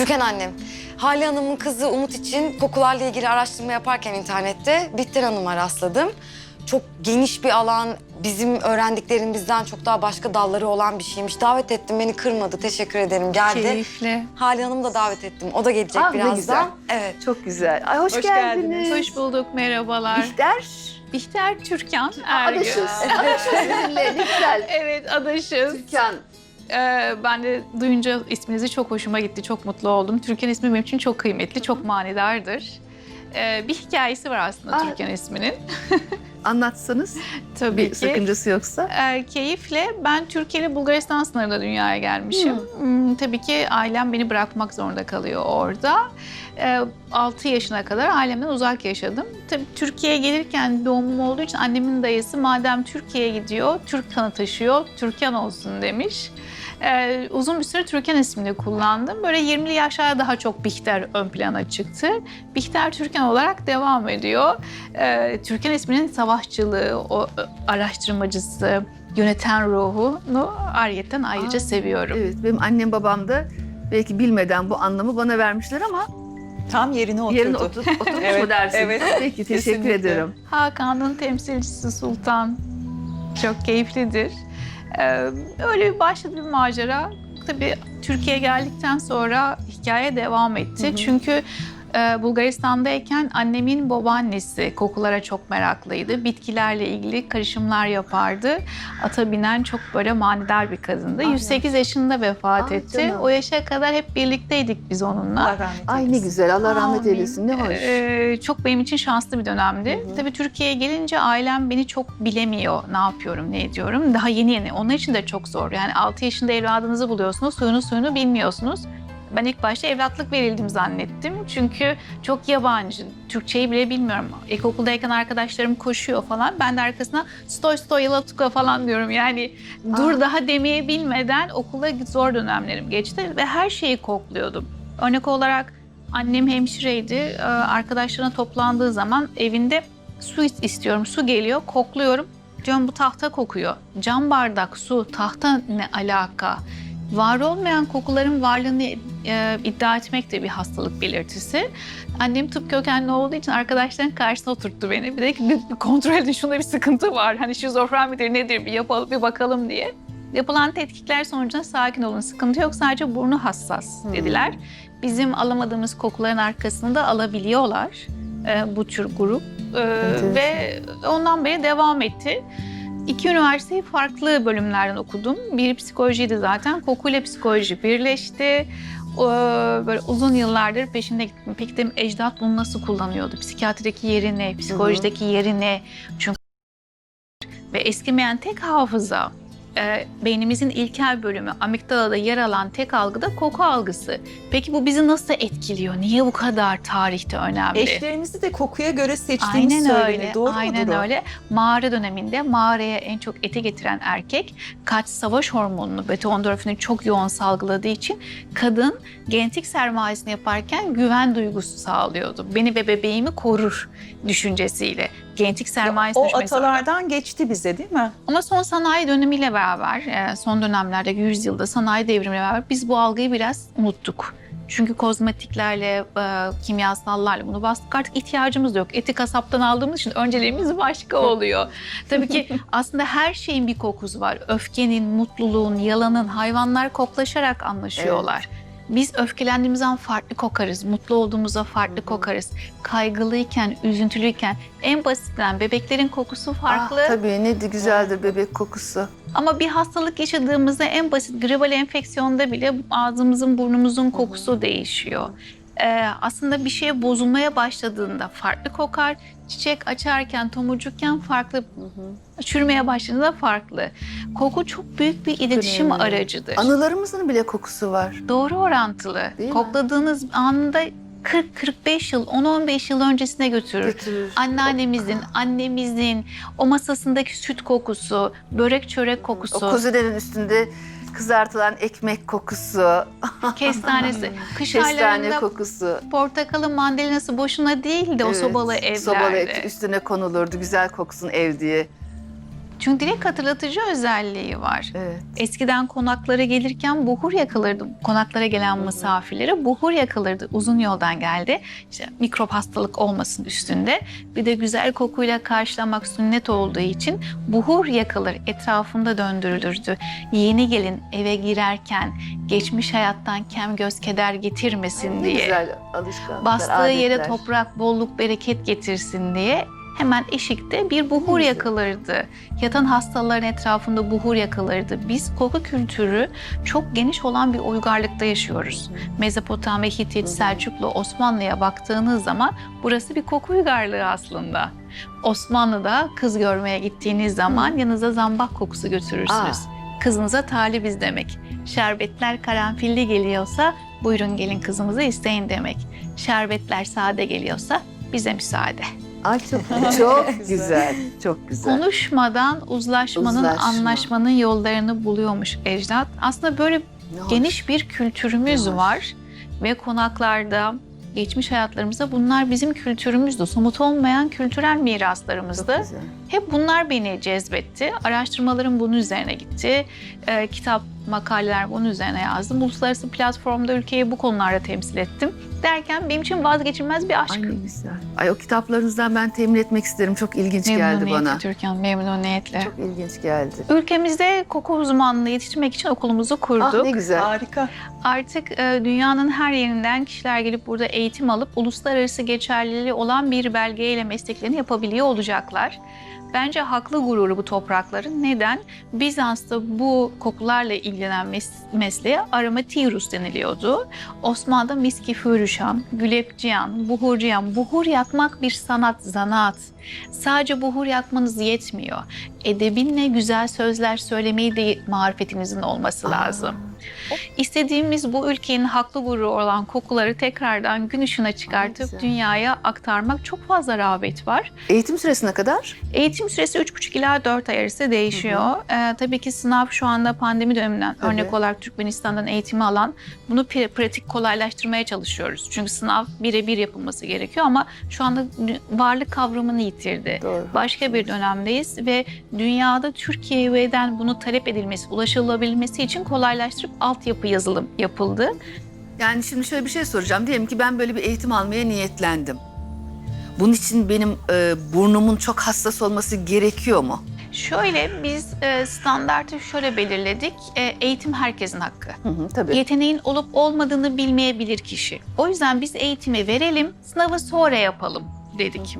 Türkan annem. Hale Hanım'ın kızı Umut için kokularla ilgili araştırma yaparken internette Bihter Hanım'a rastladım. Çok geniş bir alan, bizim öğrendiklerimizden çok daha başka dalları olan bir şeymiş. Davet ettim, beni kırmadı. Teşekkür ederim. Geldi. Keyifli. Hale Hanım'ı da davet ettim. O da gelecek Ah, ne birazdan. güzel. Evet. Çok güzel. Ay hoş, Hoş geldiniz. geldiniz. Hoş bulduk, merhabalar. Bihter. Bihter Türkan Ergün. Adaşız. Sizinle ne güzel. Evet, adaşız. Türkan. Ee, ben de duyunca isminizi çok hoşuma gitti, çok mutlu oldum. Türkan ismi benim için çok kıymetli, çok manidardır. Ee, bir hikayesi var aslında. Türkan isminin. Anlatsanız Tabii bir ki. sakıncası yoksa. Ee, keyifle ben Türkiye ile Bulgaristan sınırında dünyaya gelmişim. Hmm, tabii ki ailem beni bırakmak zorunda kalıyor orada. Ee, 6 yaşına kadar ailemden uzak yaşadım. Tabii Türkiye'ye gelirken doğumum olduğu için annemin dayısı madem Türkiye'ye gidiyor, Türk kanı taşıyor, Türkan olsun demiş. Ee, uzun bir süre Türkan ismini kullandım. Böyle 20'li yaşlarda daha çok Bihter ön plana çıktı. Bihter Türkan olarak devam ediyor. Ee, Türkan isminin savaşçılığı, o ö, araştırmacısı, yöneten ruhunu ayrıyetten ayrıca Aa, seviyorum. Evet benim annem babam da belki bilmeden bu anlamı bana vermişler ama Tam yerine oturdu. yerine otur, oturmuş mu Evet, dersiniz? evet. Peki teşekkür Kesinlikle. ederim. Hakan'ın temsilcisi Sultan çok keyiflidir. Ee, öyle bir başladı bir macera. Tabii Türkiye'ye geldikten sonra hikaye devam etti. Hı hı. Çünkü e, Bulgaristan'dayken annemin babaannesi kokulara çok meraklıydı. Bitkilerle ilgili karışımlar yapardı. Ata binen çok böyle manidar bir kadındı. Ah, 108 yaşında vefat Ah, etti. canım. O yaşa kadar hep birlikteydik biz onunla. Allah rahmet Ay ne güzel Allah rahmet eylesin ne hoş. Ee, çok benim için şanslı bir dönemdi. Hı hı. Tabii Türkiye'ye gelince ailem beni çok bilemiyor. Ne yapıyorum, ne ediyorum. Daha yeni yeni. Onlar için de çok zor. Yani 6 yaşında evladınızı buluyorsunuz, suyunu suyunu bilmiyorsunuz. Ben ilk başta evlatlık verildim zannettim. Çünkü çok yabancı. Türkçeyi bile bilmiyorum. İlkokuldayken arkadaşlarım koşuyor falan. Ben de arkasına stoy stoy yalatuka falan diyorum. Yani dur Ah. daha demeye bilmeden okula zor dönemlerim geçti. Ve her şeyi kokluyordum. Örnek olarak Annem hemşireydi. Ee, Arkadaşlarına toplandığı zaman evinde su is- istiyorum. Su geliyor, kokluyorum. Diyorum bu tahta kokuyor. Cam bardak, su, tahta ne alaka? Var olmayan kokuların varlığını e, iddia etmek de bir hastalık belirtisi. Annem tıp kökenli olduğu için arkadaşların karşısına oturttu beni. Bir de bir kontrol edin şunda bir sıkıntı var. Hani şizofren midir nedir bir yapalım bir bakalım diye. Yapılan tetkikler sonucunda sakin olun sıkıntı yok sadece burnu hassas Hmm. dediler. Bizim alamadığımız kokuların arkasında alabiliyorlar e, bu tür grup. E, ve ondan beri devam etti. İki üniversiteyi farklı bölümlerden okudum. Biri psikolojiydi zaten. Kokuyla psikoloji birleşti. Böyle uzun yıllardır peşinde gittim. Peki dedim ecdat bunu nasıl kullanıyordu? Psikiyatrideki yerini, psikolojideki yerini. Çünkü ve eskimeyen tek hafıza e, beynimizin ilkel bölümü amigdalada yer alan tek algı da koku algısı. Peki bu bizi nasıl etkiliyor? Niye bu kadar tarihte önemli? Eşlerinizi de kokuya göre seçtiğiniz Aynen söyleniyor. öyle. Doğru aynen mudur o? öyle. Mağara döneminde mağaraya en çok eti getiren erkek kaç savaş hormonunu, beta-endorfini çok yoğun salgıladığı için kadın genetik sermayesini yaparken güven duygusu sağlıyordu. Beni ve bebeğimi korur düşüncesiyle. Genetik sermayesi O düşmesi atalardan geçti bize değil mi? Ama son sanayi dönemiyle beraber, e, son dönemlerde 100 yılda sanayi devrimiyle beraber biz bu algıyı biraz unuttuk. Çünkü kozmetiklerle, e, kimyasallarla bunu bastık. Artık ihtiyacımız da yok. Eti kasaptan aldığımız için önceliğimiz başka oluyor. Tabii ki aslında her şeyin bir kokusu var. Öfkenin, mutluluğun, yalanın, hayvanlar koklaşarak anlaşıyorlar. Biz öfkelendiğimiz zaman farklı kokarız. Mutlu olduğumuzda farklı kokarız. Kaygılıyken, üzüntülüyken en basitinden bebeklerin kokusu farklı. Ah, tabii ne de güzeldir bebek kokusu. Ama bir hastalık yaşadığımızda en basit gribal enfeksiyonda bile ağzımızın burnumuzun kokusu değişiyor. Ee, aslında bir şeye bozulmaya başladığında farklı kokar. Çiçek açarken, tomurcukken farklı, çürümeye başladığında farklı. Koku çok büyük bir iletişim önemli. aracıdır. Anılarımızın bile kokusu var. Doğru orantılı. Değil mi? Kokladığınız anda 40-45 yıl, 10-15 yıl öncesine götürür. Götürür. Anneannemizin, annemizin, o masasındaki süt kokusu, börek çörek kokusu. O kuzilerin üstünde kızartılan ekmek kokusu, kestanesi. Kış kestane aylarında kokusu. portakalın mandalinası boşuna değildi o Evet, sobalı evlerde. Sobalı et üstüne konulurdu güzel koksun ev diye. Çünkü direkt hatırlatıcı özelliği var. Evet. Eskiden konaklara gelirken buhur yakılırdı. Konaklara gelen misafirlere buhur yakılırdı. Uzun yoldan geldi. İşte mikrop hastalık olmasın üstünde. Bir de güzel kokuyla karşılamak sünnet olduğu için buhur yakılır. Etrafında döndürülürdü. Yeni gelin eve girerken geçmiş hayattan kem göz keder getirmesin Ne diye. güzel alışkanlıklar, Bastığı yere adetler. toprak, bolluk, bereket getirsin diye hemen eşikte bir buhur yakılırdı. Yatan hastaların etrafında buhur yakılırdı. Biz koku kültürü çok geniş olan bir uygarlıkta yaşıyoruz. Mezopotamya, Hitit, Selçuklu, Osmanlı'ya baktığınız zaman burası bir koku uygarlığı aslında. Osmanlı'da kız görmeye gittiğiniz zaman yanınıza zambak kokusu götürürsünüz. Kızınıza talibiz demek. Şerbetler karanfilli geliyorsa buyurun gelin kızımızı isteyin demek. Şerbetler sade geliyorsa bize müsaade. Ay çok, çok Güzel. Çok güzel. Konuşmadan uzlaşmanın, Uzlaşma. anlaşmanın yollarını buluyormuş ecdat. Aslında böyle Ne hoş. geniş bir kültürümüz Ne hoş. var ve konaklarda geçmiş hayatlarımızda bunlar bizim kültürümüzdü. Somut olmayan kültürel miraslarımızdı. Hep bunlar beni cezbetti. Araştırmalarım bunun üzerine gitti. Ee, kitap, makaleler bunun üzerine yazdım. Uluslararası platformda ülkeyi bu konularda temsil ettim. Derken benim için vazgeçilmez bir aşk. Ay ne güzel. Ay o kitaplarınızdan ben temin etmek isterim. Çok ilginç geldi Memnuniyetle bana. Türkan, memnuniyetle. Çok ilginç geldi. Ülkemizde koku uzmanlığı yetiştirmek için okulumuzu kurduk. Ah ne güzel. Harika. Artık e, dünyanın her yerinden kişiler gelip burada eğitim alıp uluslararası geçerliliği olan bir belgeyle mesleklerini yapabiliyor olacaklar. Bence haklı gururu bu toprakların. Neden? Bizans'ta bu kokularla ilgilenen mes- mesleğe aromatirus deniliyordu. Osmanlı'da miski fürüşan, gülepciyan, buhurciyan. Buhur yakmak bir sanat, zanaat. Sadece buhur yakmanız yetmiyor. Edebinle güzel sözler söylemeyi de marifetinizin olması lazım. İstediğimiz bu ülkenin haklı gururu olan kokuları tekrardan gün ışığına çıkartıp dünyaya aktarmak çok fazla rağbet var. Eğitim süresine kadar? Eğitim süresi 3,5 ila 4 ay arası değişiyor. Ee, tabii ki sınav şu anda pandemi döneminden Tabii. örnek olarak Türkmenistan'dan eğitimi alan bunu pratik kolaylaştırmaya çalışıyoruz. Çünkü sınav birebir yapılması gerekiyor ama şu anda varlık kavramını yitirdi. Doğru. Başka bir dönemdeyiz ve dünyada Türkiye'den bunu talep edilmesi, ulaşılabilmesi için kolaylaştırıp altyapı yazılım yapıldı. Yani şimdi şöyle bir şey soracağım. Diyelim ki ben böyle bir eğitim almaya niyetlendim. Bunun için benim e, burnumun çok hassas olması gerekiyor mu? Şöyle biz e, standartı şöyle belirledik. E, eğitim herkesin hakkı. Hı hı, tabii. Yeteneğin olup olmadığını bilmeyebilir kişi. O yüzden biz eğitimi verelim, sınavı sonra yapalım dedik.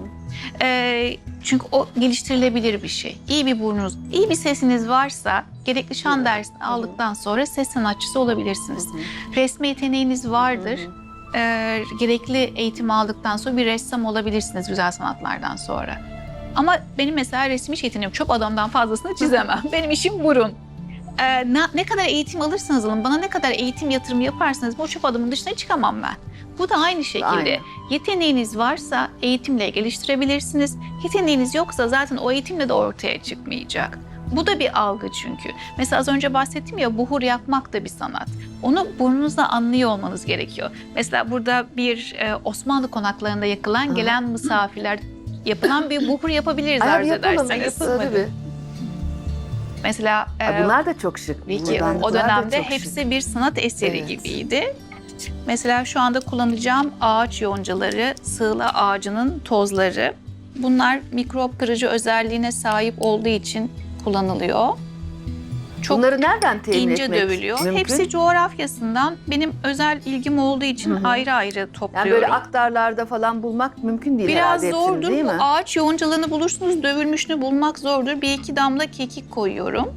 E, çünkü o geliştirilebilir bir şey. İyi bir burnunuz, iyi bir sesiniz varsa gerekli şan dersini aldıktan sonra ses sanatçısı olabilirsiniz. Resme yeteneğiniz vardır. E, gerekli eğitim aldıktan sonra bir ressam olabilirsiniz güzel sanatlardan sonra. Ama benim mesela resim hiç yeteneğim çok adamdan fazlasını çizemem. benim işim burun. Ee, ne, ne kadar eğitim alırsanız alın, bana ne kadar eğitim yatırımı yaparsanız bu çöp adamın dışına çıkamam ben. Bu da aynı şekilde. Aynen. Yeteneğiniz varsa eğitimle geliştirebilirsiniz. Yeteneğiniz yoksa zaten o eğitimle de ortaya çıkmayacak. Bu da bir algı çünkü. Mesela az önce bahsettim ya buhur yakmak da bir sanat. Onu burnunuzla anlıyor olmanız gerekiyor. Mesela burada bir e, Osmanlı konaklarında yakılan gelen misafirler yapılan bir buhur yapabiliriz Ay, arzu yapalım, ederseniz. Tabii. Mesela e, bunlar da çok şık. Peki o dönemde çok şık. hepsi bir sanat eseri Evet. gibiydi. Mesela şu anda kullanacağım ağaç yoncaları, sığla ağacının tozları. Bunlar mikrop kırıcı özelliğine sahip olduğu için kullanılıyor. Çok Bunları nereden temin ince etmek dövülüyor. mümkün? Hepsi coğrafyasından benim özel ilgim olduğu için Hı hı. ayrı ayrı yani topluyorum. böyle aktarlarda falan bulmak mümkün değil Biraz herhalde hepsini, zordur. değil Bu mi? ağaç yoncalarını bulursunuz, dövülmüşünü bulmak zordur. Bir iki damla kekik koyuyorum.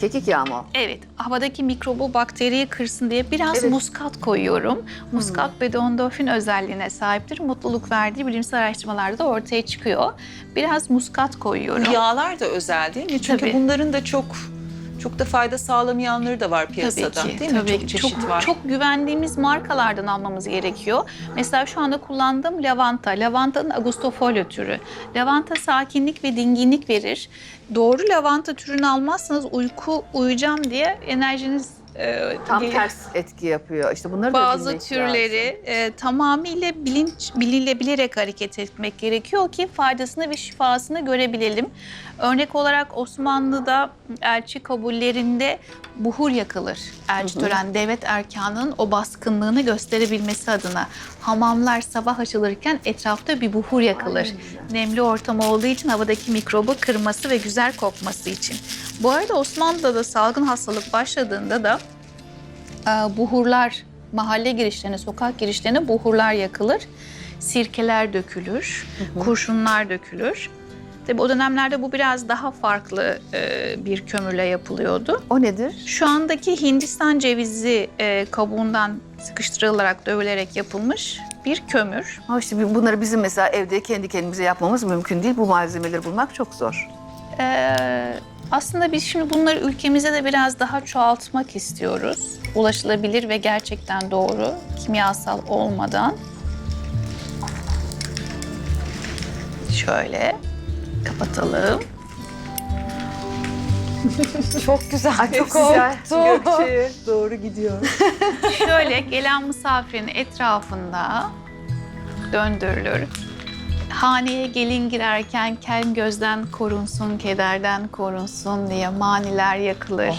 Kekik yağı mı? Evet, havadaki mikrobu, bakteriyi kırsın diye biraz Evet. muskat koyuyorum. Muskat bedondorfin özelliğine sahiptir. Mutluluk verdiği bilimsel araştırmalarda da ortaya çıkıyor. Biraz muskat koyuyorum. Yağlar da özel değil mi? Çünkü Tabii. bunların da çok çok da fayda sağlamayanları da var piyasada Tabii ki, değil mi? tabii çok ki. çeşit çok, var. Çok güvendiğimiz markalardan almamız gerekiyor. Mesela şu anda kullandığım lavanta. Lavantanın Augustofolio türü. Lavanta sakinlik ve dinginlik verir. Doğru lavanta türünü almazsanız uyku uyuyacağım diye enerjiniz e, Tam ters etki yapıyor. İşte bunları da bazı bilmek türleri e, tamamıyla bilinç bilinebilerek hareket etmek gerekiyor ki faydasını ve şifasını görebilelim. Örnek olarak Osmanlı'da elçi kabullerinde buhur yakılır. Elçi tören devlet erkanının o baskınlığını gösterebilmesi adına. Hamamlar sabah açılırken etrafta bir buhur yakılır. Nemli ortam olduğu için havadaki mikrobu kırması ve güzel kokması için. Bu arada Osmanlı'da da salgın hastalık başladığında da e, buhurlar mahalle girişlerine, sokak girişlerine buhurlar yakılır. Sirkeler dökülür, kurşunlar dökülür. Tabii o dönemlerde bu biraz daha farklı e, bir kömürle yapılıyordu. O nedir? Şu andaki Hindistan cevizi e, kabuğundan sıkıştırılarak, dövülerek yapılmış bir kömür. Ha işte bunları bizim mesela evde kendi kendimize yapmamız mümkün değil. Bu malzemeleri bulmak çok zor. Ee, aslında biz şimdi bunları ülkemize de biraz daha çoğaltmak istiyoruz. Ulaşılabilir ve gerçekten doğru, kimyasal olmadan. Şöyle kapatalım. Çok güzel. çok güzel. Gökçe'ye doğru gidiyor. Şöyle gelen misafirin etrafında döndürülür. Haneye gelin girerken kel gözden korunsun, kederden korunsun diye maniler yakılır.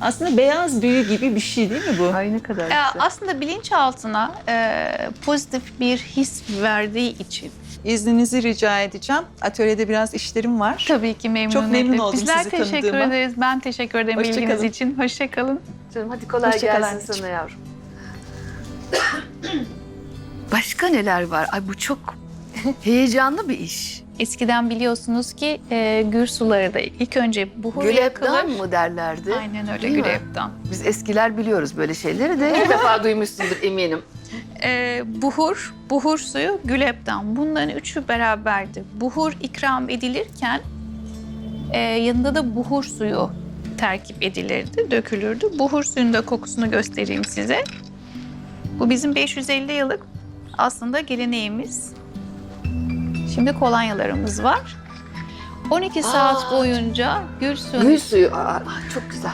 Aslında beyaz büyü gibi bir şey değil mi bu? Ay ne kadar Ee, güzel. aslında bilinçaltına e, pozitif bir his verdiği için İzninizi rica edeceğim. Atölyede biraz işlerim var. tabii ki memnuniyetle. Çok memnun oldum Bizler sizi teşekkür tanıdığıma. ederiz. Ben teşekkür ederim Hoşça ilginiz kalın. için. Hoşçakalın. Canım hadi kolay Hoşça kal gelsin anneciğim. sana yavrum. Başka neler var? Ay bu çok heyecanlı bir iş. Eskiden biliyorsunuz ki e, gür suları da ilk önce buhur yakılır. mı derlerdi? Aynen öyle Değil mi? Biz eskiler biliyoruz böyle şeyleri de ilk defa duymuşsundur eminim. E, buhur, buhur suyu, güleptan. Bunların üçü beraberdi. Buhur ikram edilirken e, yanında da buhur suyu terkip edilirdi, dökülürdü. Buhur suyun da kokusunu göstereyim size. Bu bizim 550 yıllık aslında geleneğimiz. Şimdi kolonyalarımız var. 12 saat Aa, boyunca gül suyunu Gül suyu. Aa, çok güzel.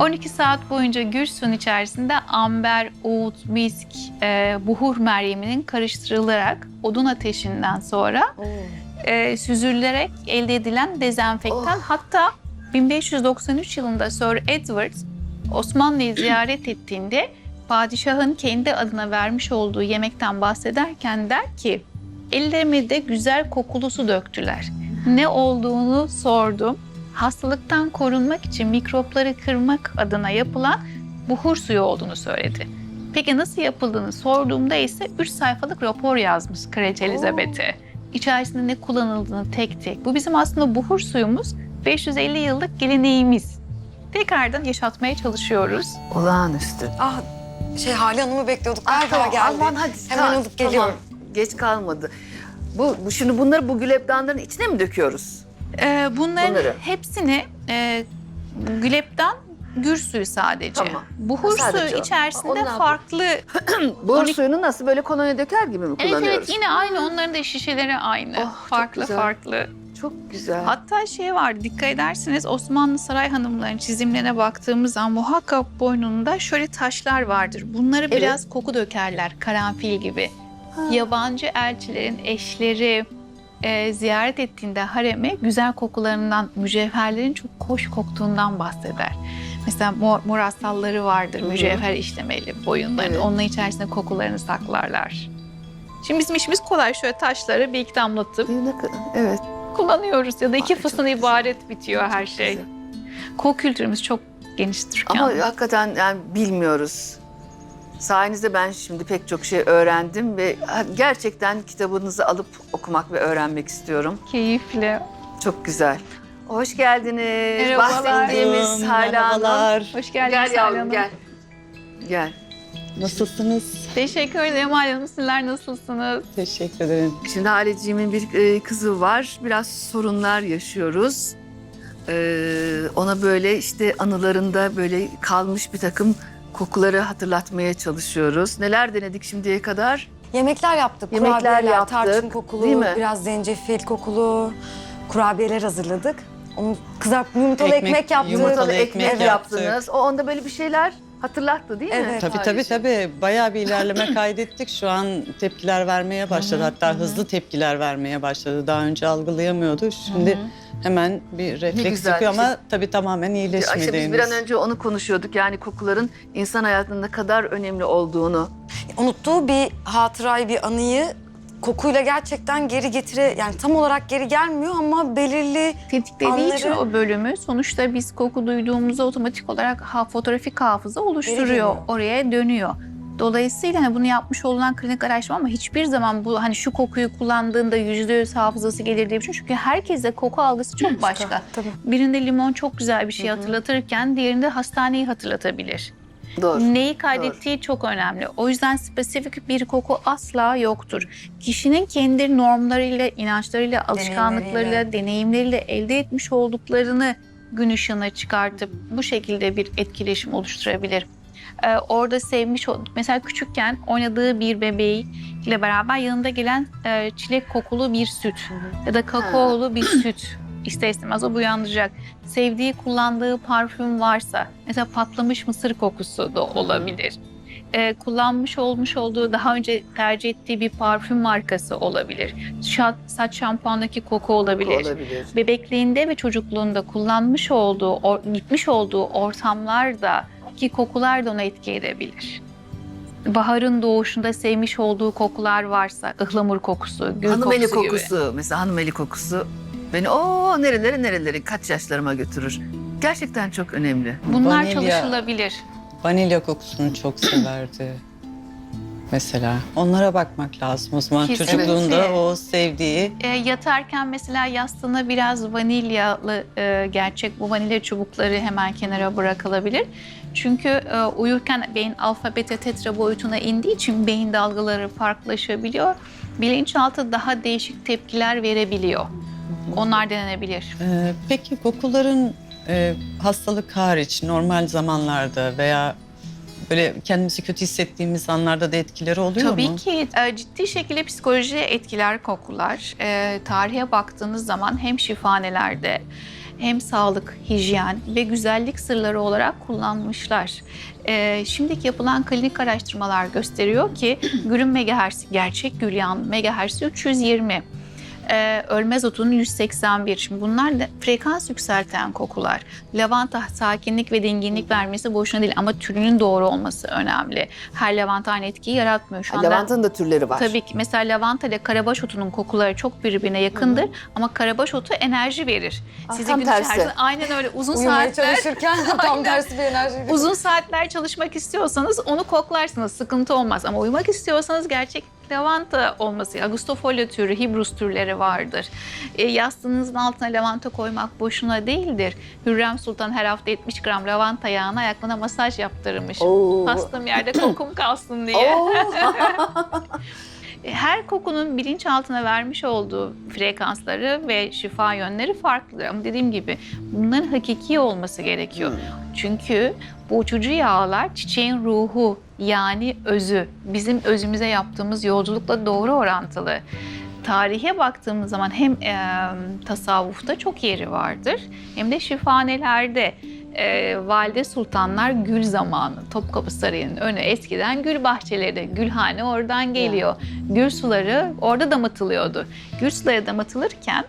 12 saat boyunca gül suyun içerisinde amber, oğut, misk, e, buhur meryeminin karıştırılarak odun ateşinden sonra e, süzülerek elde edilen dezenfektan. Hatta 1593 yılında Sir Edward Osmanlı'yı ziyaret ettiğinde padişahın kendi adına vermiş olduğu yemekten bahsederken der ki ellerime de güzel kokulu su döktüler. Ne olduğunu sordum. Hastalıktan korunmak için mikropları kırmak adına yapılan buhur suyu olduğunu söyledi. Peki nasıl yapıldığını sorduğumda ise 3 sayfalık rapor yazmış Kraliçe Elizabeth'e. İçerisinde ne kullanıldığını tek tek. Bu bizim aslında buhur suyumuz 550 yıllık geleneğimiz. Tekrardan yaşatmaya çalışıyoruz. Olağanüstü. Ah şey Hale Hanım'ı bekliyorduk. Ah, Galiba tamam, geldi. Aman hadi. Hemen alıp geliyorum. Tamam, geç kalmadı. Bu, bu şimdi bunları bu güleptanların içine mi döküyoruz? Ee, bunların Bunları. hepsini e, gülepten gür suyu sadece. Tamam. Buhur Sadece suyu o. içerisinde Onlar bu. farklı Buhur On- suyunu nasıl böyle kolonya döker gibi mi Evet kullanıyoruz? evet yine aynı onların da şişeleri aynı. Oh, çok farklı güzel. farklı. Çok güzel. Hatta şey var dikkat ederseniz Osmanlı saray hanımlarının çizimlerine baktığımız zaman muhakkak boynunda şöyle taşlar vardır. Bunları Evet. biraz koku dökerler karanfil gibi. Yabancı elçilerin eşleri e, ziyaret ettiğinde hareme güzel kokularından, mücevherlerin çok hoş koktuğundan bahseder. Mesela mor, mor astalları vardır, Hı hı. mücevher işlemeli boyunların. Evet. Onun içerisinde kokularını saklarlar. Şimdi bizim işimiz kolay. Şöyle taşları bir iki damlatıp Evet. kullanıyoruz ya da iki Ay, çok fısın ibaret bitiyor her şey. güzel. Koku kültürümüz çok geniştir. Ama Ama hakikaten yani bilmiyoruz. Sayenizde ben şimdi pek çok şey öğrendim ve gerçekten kitabınızı alıp okumak ve öğrenmek istiyorum. keyifli. Çok güzel. Hoş geldiniz. Merhabalar. Bahsettiğimiz Hala Hanım. Hoş geldiniz Gel yavrum Hanım. gel. Gel. Nasılsınız? Teşekkür ederim Hale Hanım. Sizler nasılsınız? Teşekkür ederim. Şimdi Haleciğimin bir e, kızı var. Biraz sorunlar yaşıyoruz. Ee, ona böyle işte anılarında böyle kalmış bir takım kokuları hatırlatmaya çalışıyoruz. Neler denedik şimdiye kadar? Yemekler yaptık. Yemekler Kurabiyeler, yaptık, Tarçın kokulu, değil mi? biraz zencefil kokulu kurabiyeler hazırladık. Onu kızartıp yumurtalı ekmek, Ekmek, yaptık. yumurtalı ekmek ekmek yaptık. yaptınız. O onda böyle bir şeyler hatırlattı değil mi? Evet. Tabii tabii tabii. Bayağı bir ilerleme kaydettik. Şu an tepkiler vermeye başladı. Hatta hızlı tepkiler vermeye başladı. Daha önce algılayamıyordu. Şimdi hemen bir refleks güzel. yapıyor ama tabii tamamen Ya iyileşmedi işte biz bir an önce onu konuşuyorduk. Yani kokuların insan hayatında ne kadar önemli olduğunu. Unuttuğu bir hatırayı, bir anıyı kokuyla gerçekten geri getire... Yani tam olarak geri gelmiyor ama belirli... Tetiklediği için Anları- o bölümü sonuçta biz koku duyduğumuzda otomatik olarak ha, fotoğrafik hafıza oluşturuyor. Oraya dönüyor. Dolayısıyla hani bunu yapmış olunan klinik araştırma ama hiçbir zaman bu hani şu kokuyu kullandığında yüzde yüz hafızası gelir diye bir şey. Çünkü herkese koku algısı çok başka. Tabii. Birinde limon çok güzel bir şey hatırlatırken diğerinde hastaneyi hatırlatabilir. Doğru. Neyi kaydettiği çok önemli. O yüzden spesifik bir koku asla yoktur. Kişinin kendi normlarıyla, inançlarıyla, alışkanlıklarıyla, deneyimleriyle elde etmiş olduklarını gün ışığına çıkartıp bu şekilde bir etkileşim oluşturabilir. Ee, orada sevmiş, ol- mesela küçükken oynadığı bir bebeğiyle beraber yanında gelen e, çilek kokulu bir süt ya da kakaolu bir süt ister istemez o uyandıracak sevdiği, kullandığı parfüm varsa, mesela patlamış mısır kokusu da olabilir. Ee, kullanmış olmuş olduğu, daha önce tercih ettiği bir parfüm markası olabilir. Şa- saç şampuandaki koku olabilir. Olabilir. Bebekliğinde ve çocukluğunda kullanmış olduğu, or- gitmiş olduğu ortamlarda ki kokular da ona etki edebilir. Baharın doğuşunda sevmiş olduğu kokular varsa, ıhlamur kokusu, gül Hanım eli kokusu, gibi. kokusu. Mesela hanım eli kokusu beni o nerelere nerelere kaç yaşlarıma götürür. Gerçekten çok önemli. Bunlar Vanilya- çalışılabilir. Vanilya kokusunu çok severdi. Mesela onlara bakmak lazım o zaman Kesinlikle. çocukluğunda o sevdiği E, yatarken mesela yastığına biraz vanilyalı e, gerçek bu vanilya çubukları hemen kenara bırakılabilir. Çünkü e, uyurken beyin alfa beta tetra boyutuna indiği için beyin dalgaları farklılaşabiliyor. Bilinçaltı daha değişik tepkiler verebiliyor. Onlar denenebilir. Ee, peki kokuların e, hastalık hariç normal zamanlarda veya böyle kendimizi kötü hissettiğimiz anlarda da etkileri oluyor Tabii mu? ki e, ciddi şekilde psikolojiye etkiler kokular. E, tarihe baktığınız zaman hem şifanelerde hem sağlık, hijyen ve güzellik sırları olarak kullanmışlar. E, şimdiki yapılan klinik araştırmalar gösteriyor ki gülün megahertzi, gerçek gül yağının megahertzi 320. Ee, ölmez otunun 181. Şimdi bunlar da frekans yükselten kokular. Lavanta sakinlik ve dinginlik vermesi boşuna değil ama türünün doğru olması önemli. Her lavanta aynı etkiyi yaratmıyor. Şu anda Lavantanın da türleri var. Tabii ki mesela lavanta ile karabaş otunun kokuları çok birbirine yakındır ama karabaş otu enerji verir. Ah, Sizi tam gün tersi. içerisinde aynen öyle uzun Uyumaya saatler çalışırken tam tersi bir enerji. uzun saatler çalışmak istiyorsanız onu koklarsınız sıkıntı olmaz ama uyumak istiyorsanız gerçek lavanta olması Augustofolia türü, Hibrus türleri vardır. E, yastığınızın altına lavanta koymak boşuna değildir. Hürrem Sultan her hafta 70 gram lavanta yağını ayaklarına masaj yaptırmış. Oo. Hastım yerde kokum kalsın diye. Oo. Her kokunun bilinçaltına vermiş olduğu frekansları ve şifa yönleri farklıdır. Ama dediğim gibi bunların hakiki olması gerekiyor. Çünkü bu uçucu yağlar çiçeğin ruhu yani özü. Bizim özümüze yaptığımız yolculukla doğru orantılı. Tarihe baktığımız zaman hem e, tasavvufta çok yeri vardır hem de şifanelerde. E, Valide Sultanlar gül zamanı. Topkapı Sarayı'nın önü eskiden gül bahçeleri, gülhane oradan geliyor. Gül suları orada damıtılıyordu. Gül suları damıtılırken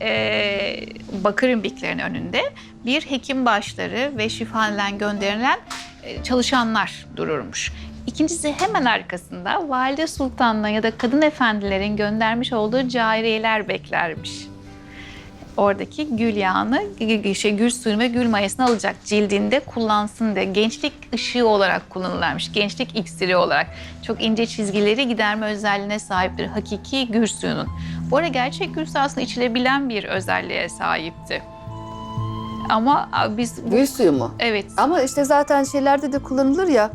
e, bakır imbiklerin önünde bir hekim başları ve şifaneden gönderilen e, çalışanlar dururmuş. İkincisi hemen arkasında valide sultanla ya da kadın efendilerin göndermiş olduğu cariyeler beklermiş. Oradaki gül yağını, şey, gül suyunu ve gül mayasını alacak cildinde kullansın diye. Gençlik ışığı olarak kullanılırmış. Gençlik iksiri olarak. Çok ince çizgileri giderme özelliğine sahiptir. Hakiki gül suyunun. Bu arada gerçek gül aslında içilebilen bir özelliğe sahipti. Ama biz... bu- Gül suyu mu? Evet. Ama işte zaten şeylerde de kullanılır ya.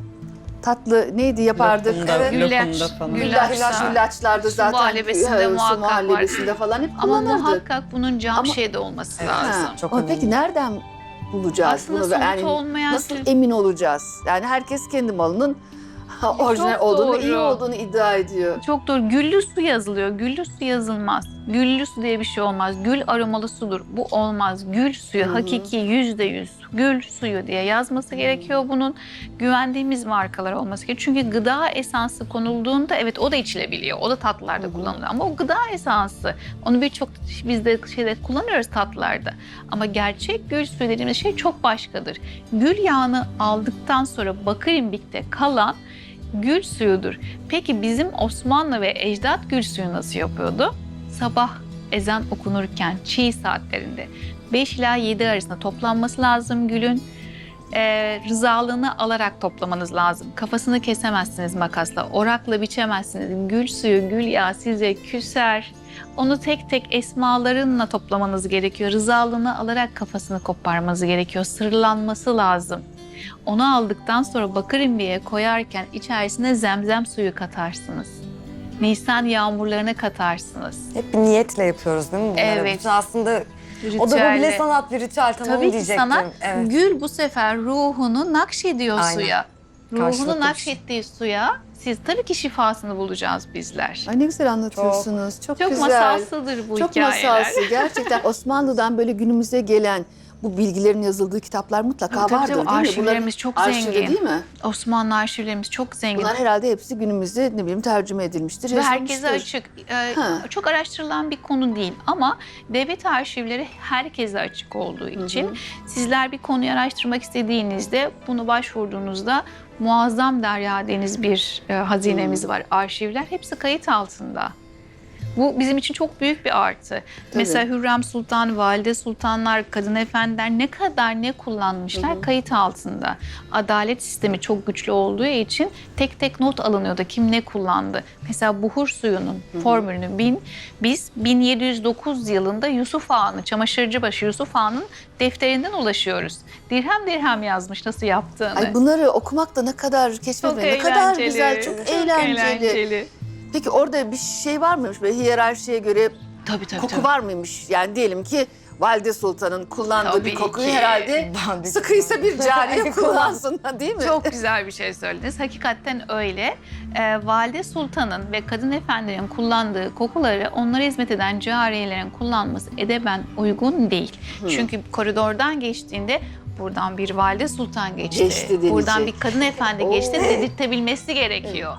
Tatlı neydi yapardık? Lokumda, Evet. Güllaç, lokumda falan. güllaç. Güllaç, güllaçlarda Su zaten muhallebesinde ha, su muhakkak var. muhallebesinde falan hep Ama kullanırdık. muhakkak bunun cam Ama- şeyde olması Evet. lazım. Ha, Çok ama önemli. peki nereden bulacağız Aslında bunu? somut Yani olmayan nasıl emin olacağız? Yani herkes kendi malının orijinal Çok olduğunu, ve iyi doğru. olduğunu iddia ediyor. Çok doğru. Güllü su yazılıyor. Güllü su yazılmaz. Güllü su diye bir şey olmaz. Gül aromalı sudur. Bu olmaz. Gül suyu hakiki yüzde yüz gül suyu diye yazması gerekiyor bunun. Güvendiğimiz markalar olması gerekiyor. Çünkü gıda esansı konulduğunda evet o da içilebiliyor. O da tatlılarda kullanılıyor. Ama o gıda esansı. Onu birçok biz de şeyde kullanıyoruz tatlılarda. Ama gerçek gül suyu dediğimiz şey çok başkadır. Gül yağını aldıktan sonra bakır imbikte kalan gül suyudur. Peki bizim Osmanlı ve ecdat gül suyu nasıl yapıyordu? Sabah ezan okunurken çiğ saatlerinde 5 ila 7 arasında toplanması lazım gülün. Ee, rızalığını alarak toplamanız lazım. Kafasını kesemezsiniz makasla, orakla biçemezsiniz. Gül suyu, gül yağı size küser. Onu tek tek esmalarınla toplamanız gerekiyor. Rızalığını alarak kafasını koparmanız gerekiyor. Sırlanması lazım. Onu aldıktan sonra bakır imbiye koyarken içerisine zemzem suyu katarsınız. Nisan yağmurlarını katarsınız. Hep bir niyetle yapıyoruz değil mi bunları? Evet. Bütün aslında o da bu bile Ritüelle. sanat bir ritüel tamam Tabii ki diyecektim. sanat. Evet. Gül bu sefer ruhunu nakşediyor Aynen. suya. Ruhunu şey. nakşettiği suya siz tabii ki şifasını bulacağız bizler. Ay ne güzel anlatıyorsunuz. Çok, Çok güzel. masalsıdır bu Çok hikayeler. masalsı. Gerçekten Osmanlı'dan böyle günümüze gelen bu bilgilerin yazıldığı kitaplar mutlaka Tabii, vardır tabii. değil mi? Arşivlerimiz çok arşivde zengin. değil mi? Osmanlı arşivlerimiz çok zengin. Bunlar herhalde hepsi günümüzde ne bileyim tercüme edilmiştir, Ve herkese açık. Ee, Ha. çok araştırılan bir konu değil ama devlet arşivleri herkese açık olduğu için sizler bir konuyu araştırmak istediğinizde bunu başvurduğunuzda muazzam derya deniz bir e, hazinemiz var. Arşivler hepsi kayıt altında. Bu bizim için çok büyük bir artı. Mesela Hürrem Sultan, Valide Sultanlar, Kadın Efendiler ne kadar ne kullanmışlar kayıt altında. Adalet sistemi çok güçlü olduğu için tek tek not alınıyordu kim ne kullandı. Mesela buhur suyunun formülünü bin, biz 1709 yılında Yusuf Ağa'nın, Çamaşırcıbaşı Yusuf Ağa'nın defterinden ulaşıyoruz. Dirhem dirhem yazmış nasıl yaptığını. Ay bunları okumak da ne kadar çok keşfetmek ne eğlenceli. kadar güzel, çok, eğlenceli. eğlenceli. Peki orada bir şey var mıymış böyle hiyerarşiye göre Tabii tabii. koku tabii. var mıymış? Yani diyelim ki Valide Sultan'ın kullandığı Tabii bir kokuyu ki. herhalde bir- sıkıysa bir cariye kullansın değil mi? Çok güzel bir şey söylediniz. Hakikaten öyle. Ee, Valide Sultan'ın ve kadın efendilerin kullandığı kokuları onlara hizmet eden cariyelerin kullanması edeben uygun değil. Çünkü koridordan geçtiğinde buradan bir valide sultan geçti. Geçti buradan bir kadın efendi geçti dedirtebilmesi gerekiyor.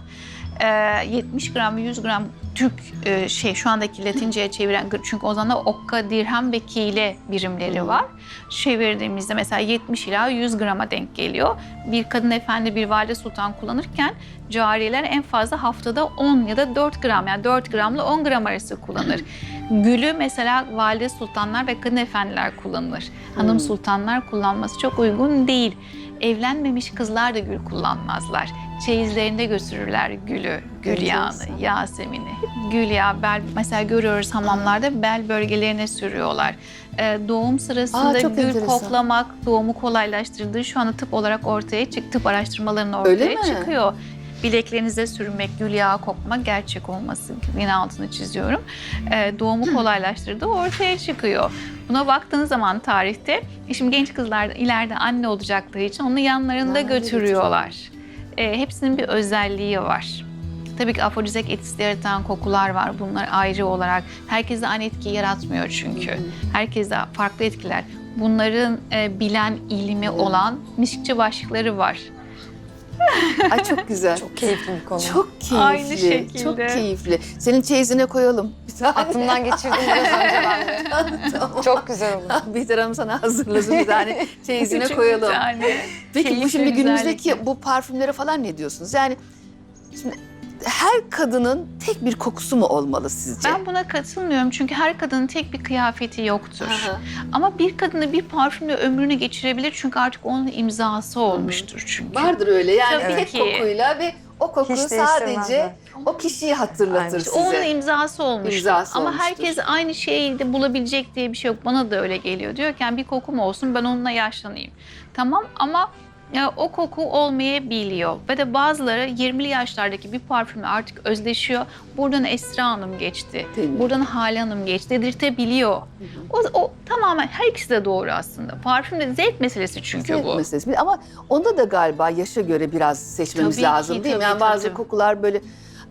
Ee, 70 gram 100 gram Türk e, şey şu andaki Latinceye çeviren çünkü o zaman okka, dirhem ve kile birimleri var. Çevirdiğimizde mesela 70 ila 100 grama denk geliyor. Bir kadın efendi bir valide sultan kullanırken cariyeler en fazla haftada 10 ya da 4 gram yani 4 gramla 10 gram arası kullanır. Gülü mesela valide sultanlar ve kadın efendiler kullanılır. Hanım sultanlar kullanması çok uygun değil. Evlenmemiş kızlar da gül kullanmazlar. Çeyizlerinde götürürler gülü, gül Enteresan. yağını, Yasemin'i. Hep gül yağı, bel, mesela görüyoruz hamamlarda bel bölgelerine sürüyorlar. Ee, doğum sırasında Aa, gül enteresan. koklamak doğumu kolaylaştırdığı şu anda tıp olarak ortaya çık, tıp araştırmalarının ortaya Öyle mi? çıkıyor. Bileklerinize sürmek, gül yağı kokmak gerçek olması yine altını çiziyorum. Ee, doğumu kolaylaştırdığı ortaya çıkıyor. Buna baktığınız zaman tarihte, şimdi genç kızlar ileride anne olacakları için onu yanlarında Yanlarında götürüyorlar. Ee, hepsinin bir özelliği var. Tabii ki afrodizyak etkisi yaratan kokular var. Bunlar ayrı olarak. Herkese aynı etki yaratmıyor çünkü. Herkese farklı etkiler. Bunların e, bilen, ilmi olan miskçi başlıkları var. Ay çok güzel. Çok keyifli bir konu. Çok keyifli. Aynı şekilde. Çok keyifli. Senin çeyizine koyalım. Bir tane. Aklımdan geçirdim biraz önce ben. Tamam. Çok güzel olur. Bihter Hanım sana hazırlasın bir tane çeyizine Küçük koyalım. bir tane. Peki bu şimdi günümüzdeki güzellikle. bu parfümlere falan ne diyorsunuz? Yani şimdi her kadının tek bir kokusu mu olmalı sizce? Ben buna katılmıyorum çünkü her kadının tek bir kıyafeti yoktur. Aha. Ama bir kadını bir parfümle ömrünü geçirebilir çünkü artık onun imzası olmuştur çünkü. Vardır öyle yani Tabii tek ki. kokuyla ve o koku Hiç sadece o kişiyi hatırlatır Aynen. size. Onun imzası olmuştur. İmzası Ama olmuştur. herkes aynı şeyi de bulabilecek diye bir şey yok. Bana da öyle geliyor. Diyorken bir kokum olsun ben onunla yaşlanayım. Tamam ama ya, o koku olmayabiliyor. Ve de bazıları 20'li yaşlardaki bir parfümle artık özleşiyor. Buradan Esra Hanım geçti. Değil? Buradan Hale Hanım geçti. Dedirtebiliyor. O, o tamamen her ikisi de doğru aslında. Parfüm de zevk meselesi çünkü Zevk bu. meselesi. Ama onda da galiba yaşa göre biraz seçmemiz Tabii ki, lazım değil mi? Yani tabii, bazı tabii. kokular böyle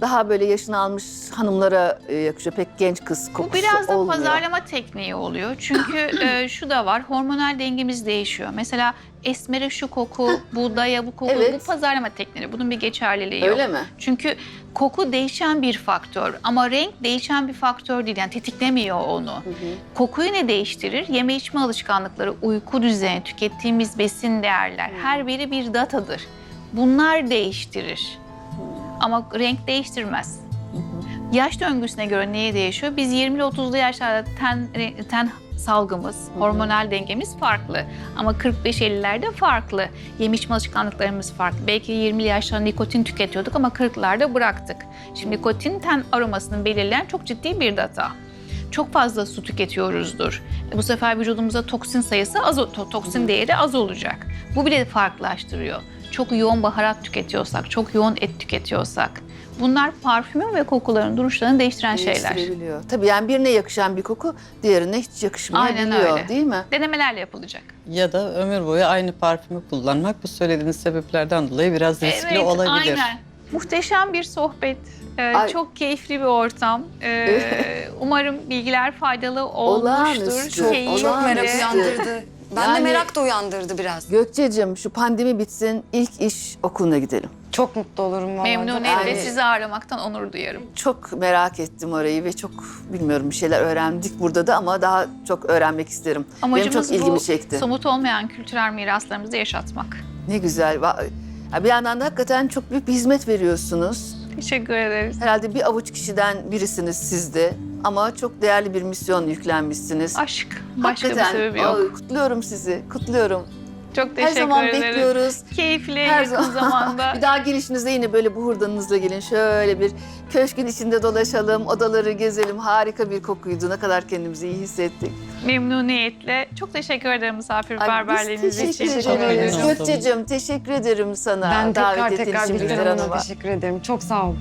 daha böyle yaşını almış hanımlara e, yakışıyor. Pek genç kız kokusu Bu biraz da olmuyor. pazarlama tekniği oluyor. Çünkü e, şu da var, hormonal dengemiz değişiyor. Mesela esmere şu koku, buğdaya bu koku, Evet. bu pazarlama tekniği. Bunun bir geçerliliği yok. Öyle mi? Çünkü koku değişen bir faktör ama renk değişen bir faktör değil. Yani tetiklemiyor onu. Kokuyu ne değiştirir? Yeme içme alışkanlıkları, uyku düzeni, tükettiğimiz besin değerler her biri bir datadır. Bunlar değiştirir. Ama renk değiştirmez. Yaş döngüsüne göre neye değişiyor? Biz 20 ile 30'lu yaşlarda ten, ten salgımız, hormonal dengemiz farklı. Ama 45-50'lerde farklı. Yeme içme alışkanlıklarımız farklı. Belki 20'li yaşlarda nikotin tüketiyorduk ama 40'larda bıraktık. Şimdi nikotin ten aromasını belirleyen çok ciddi bir data. Çok fazla su tüketiyoruzdur. E, Bu sefer vücudumuza toksin sayısı az, to- toksin değeri az olacak. Bu bile farklılaştırıyor. Çok yoğun baharat tüketiyorsak, çok yoğun et tüketiyorsak. Bunlar parfümün ve kokuların duruşlarını değiştiren şeyler. Değiştirebiliyor. Tabii yani birine yakışan bir koku diğerine hiç yakışmayabiliyor Aynen öyle. değil mi? Denemelerle yapılacak. Ya da ömür boyu aynı parfümü kullanmak bu söylediğiniz sebeplerden dolayı biraz riskli olabilir. aynen. Muhteşem bir sohbet. Ee, Ay. çok keyifli bir ortam. Ee, umarım bilgiler faydalı olmuştur. Olağanüstü, Keyifli. Çok merak Evet. uyandırdı. Ben Yani- de merak da uyandırdı biraz. Gökçe'cim şu pandemi bitsin ilk iş okuluna gidelim. Çok mutlu olurum vallahi. Memnuniyetle Yani- sizi ağırlamaktan onur duyarım. Çok merak ettim orayı ve çok bilmiyorum bir şeyler öğrendik burada da ama daha çok öğrenmek isterim. Benim Amacımız çok ilgimi bu çekti. somut olmayan kültürel miraslarımızı yaşatmak. Ne güzel. Va- Ya Bir yandan da hakikaten çok büyük bir hizmet veriyorsunuz. Teşekkür ederiz. Herhalde bir avuç kişiden birisiniz siz de. Ama çok değerli bir misyon yüklenmişsiniz. Aşk. Başka Hakikaten, bir sebebi yok. kutluyorum sizi, kutluyorum. Çok teşekkür Her zaman ederim. bekliyoruz. Keyifli, Her yakın zaman. zamanda. bir daha gelişinizde yine böyle bu hurdanınızla gelin. Şöyle bir köşkün içinde dolaşalım, odaları gezelim. Harika bir kokuydu. Ne kadar kendimizi iyi hissettik. Memnuniyetle. Çok teşekkür ederim misafirperverliğiniz için. teşekkür Çok ederiz. Gökçe'cim teşekkür ederim sana. Ben davet tekrar tekrar için Bilger Hanım'a. teşekkür ederim. Çok sağ olun.